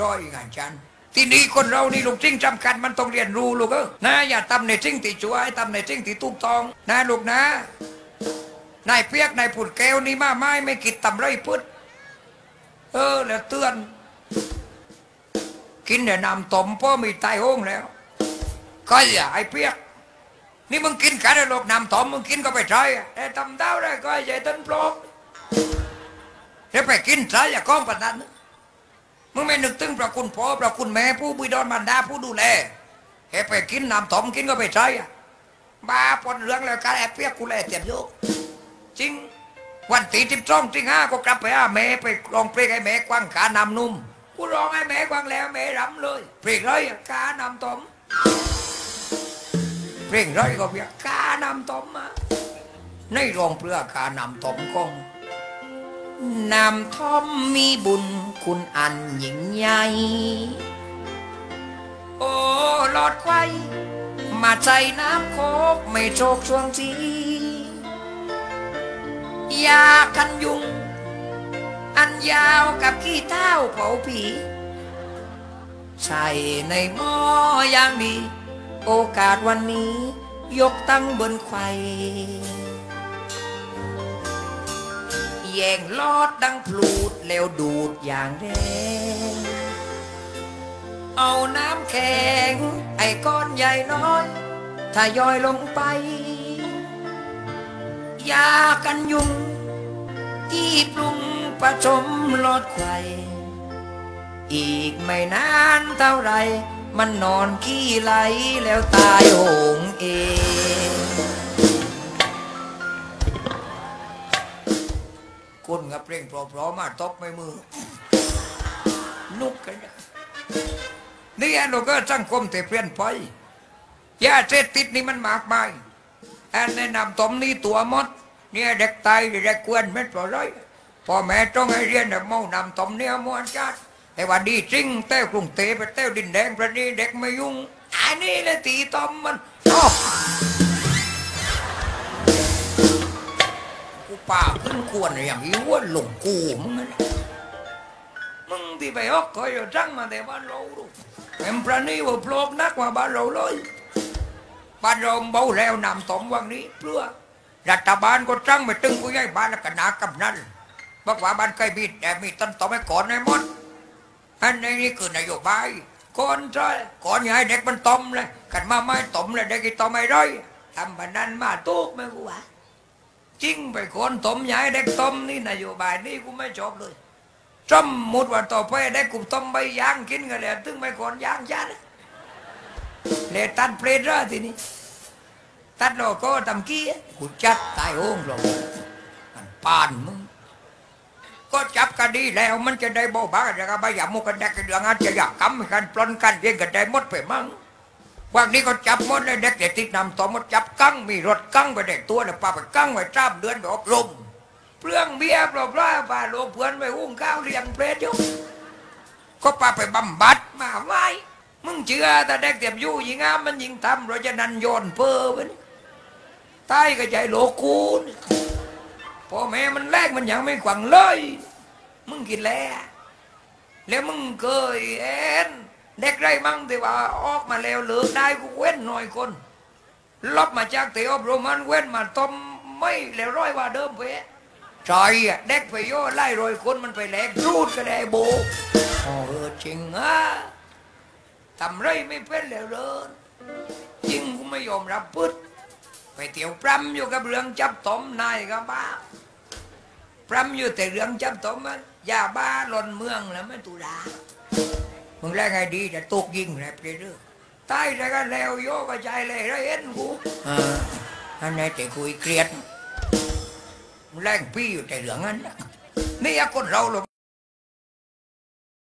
ร้อยงานจันที่นี่คนเรานี่ลูกจริงจำกัดมันต้องเรียนรู้ลูกเออนะอย่าทำในจริงที่ชั่วให้ทำในจริงที่ถูกตอง นะลูกนะนายเปียกนายผุดแก้วนี่มาไม้ไม่กิดตำไรพุดเออ แล้วเตือน กินแต่น้ำต้มพ่อมีตายห้งแล้ว ก็อย่าไอ้เปียก นี่มึงกินกันได้หรอกน้ำต้มมึงกินก็ไปใช้อะแต่ทำเต้าได้ก็ใหญ่ต้นปลอกแล้วไปกินใช้อย่าก้องปนนั้น มึงไม่นึกถึงพระคุณพ่อพระคุณแม่ผู้บิดรมารดาผู้ดูแลเฮ้ไปกินน้ำต้มกินก็ไปใช้บ้าปนเรื่องแล้วกันไอ้เปียกกูแลเตียมโยกจริงวันตีสิบสองสิงห้าก็กลับไปหาแม่ไปร้องเพลงให้แม่กว้างขาน้ำนุ่มกูร้องให้แม่กว้างแล้วแม่รำเลยเพลงเลยอะกาน้ำต้มเพลงร้อยก็เพียงกานำต้มมาในโรงเปลือกานำต้มกง นำท่อมมีบุญคุณอันยิ่งใหญ่ โอ้หลอดไฟมาใจน้ำโคกไม่โชกช่วงทียากันยุง อันยาวกับขี้เท้าเผาผี ใส่ในหม้ออย่างดี โอกาสวันนี้ ยกตั้งบนไข่ แย่งลอดดังพลูดแล้วดูดอย่างแรงเอาน้ำแข็ง ไอ้ก้อนใหญ่น้อยถ้าย่อยลงไป ยากันยุง ที่ปรุงประชมลดไข่อีกไม่นานเท่าไร มันนอนขี้ไหลแล้วตายโหงเอง คุณกับเพลงเพราะๆมาตบไม่มือนุกกันนี่ยนี่แอนเราก็สังคมแต่เปลี่ยนไปยาเสพติดนี่มันมากมายแอนแนะนำตมนี้ตัวมดเนี่ยเด็กตายเด็กกวนไม่ปล่อยเลยพ่อแม่ต้องให้เรียนแบบเมานำตมเนี่ยมวนจัดแต่ว่าดีจริงเต้วกรุงเทพไปเต้วดินแดงประนี้เด็กไม่ยุ่งอันนี้แหละตีตอมมันอ้อ ป่าขึ้นควรอย่างนี้ว่าหลงกูมึงนะมึงที่ไปออกคอยอยู่จังมาแต่บ้านเราดูเอ็มประนี้ว่าโปลกนักกว่าบ้านเราเลยบ้านเราเบาแล้วนำตอมวันนี้เพื่อรัฐบาลก็จังไม่ตึงกูย้ายบ้านแล้วก็นากำนันบอกว่าบ้านใกล้มีแต่มีต้นตอมให้ก่อนในมดอันนี้คือนโยบายก่อนใช่ก่อนอย่าให้เด็กมันต้มเลยกันมาไม่ต้มเลยเด็กก็ต้มไม่ได้ทำแบบนั้นมาตุกไม่กูว่า จริงไปคนต้มยาให้เด็กต้มนี่นโยบายนี่กูไม่ชอบเลยจมมุดว่าต่อไปเด็กกูต้มใบยางกินกันเลยตึงไม่ก่อนยางยันเลยตัดเพลทแล้วทีนี้ตัดโลโก้ทำกี้กูจัดตายโอ่งลงมันปานมึงก็จับกันดีแล้วมันจะได้เบาบางจะก็ไม่อยากมุกันได้กันเรื่องอาจจะอยากกำกันปล้นกันเรียงกันได้หมดไปมั้ง วันนี้ก็จับหมดเลยเด็กเด็กติดนำต่อมดจับกั้งมีรถกั้งไปเด็กตัวเนี่ยปาไปกั้งไว้จ้ามเดือนไปอบรมเปลืองเบี้ยเปล่าเปล่าปาโลเพื่อนไปหุ้งข้าวเลี้ยงเปรตอยู่ก็ปาไปบำบัดมาไว้มึงเชื่อแต่เด็กเต็มยู่ยิงงามมันยิงทำเราจะนันโยนเพ้อไปนี่ใต้ก็ใจโลกูนพ่อแม่มันแรกมันยังไม่ขวังเลย มึงกินแล้วแล้วมึงเคยเอ็น เด็กไรมั่งที่ว่าออกมาแล้วเลิกได้กูเว้นหน่อยคนลบมาจากเตอบรมันเว้นมาต้มไม่แล้วร้อยว่าเดิมเว้ใช่อะเด็กไปโย่ไล่รอยคนมันไปแหลกรูดก็ได้โบอ๋อเออจริงอะทำไรไม่เป็นแล้วเลยจริงกูไม่ยอมรับพุทธไปเที่ยวปรำอยู่กับเรื่องจับตมนายกับบ้าปรำอยู่แต่เรื่องจับตมมันยาบ้าหล่นเมืองแล้วไม่ตุลา มึงแรกไงดีแต่ตกยิงแรบเรื่อยๆตายแล้วก็แล้วโยกระจายเลยแล้วเอ็นกูอ่าอันนี้แต่คุยเกลียดมึงแรงพี่อยู่แต่เรื่องนั้นน่ะนี่คนเราหรอก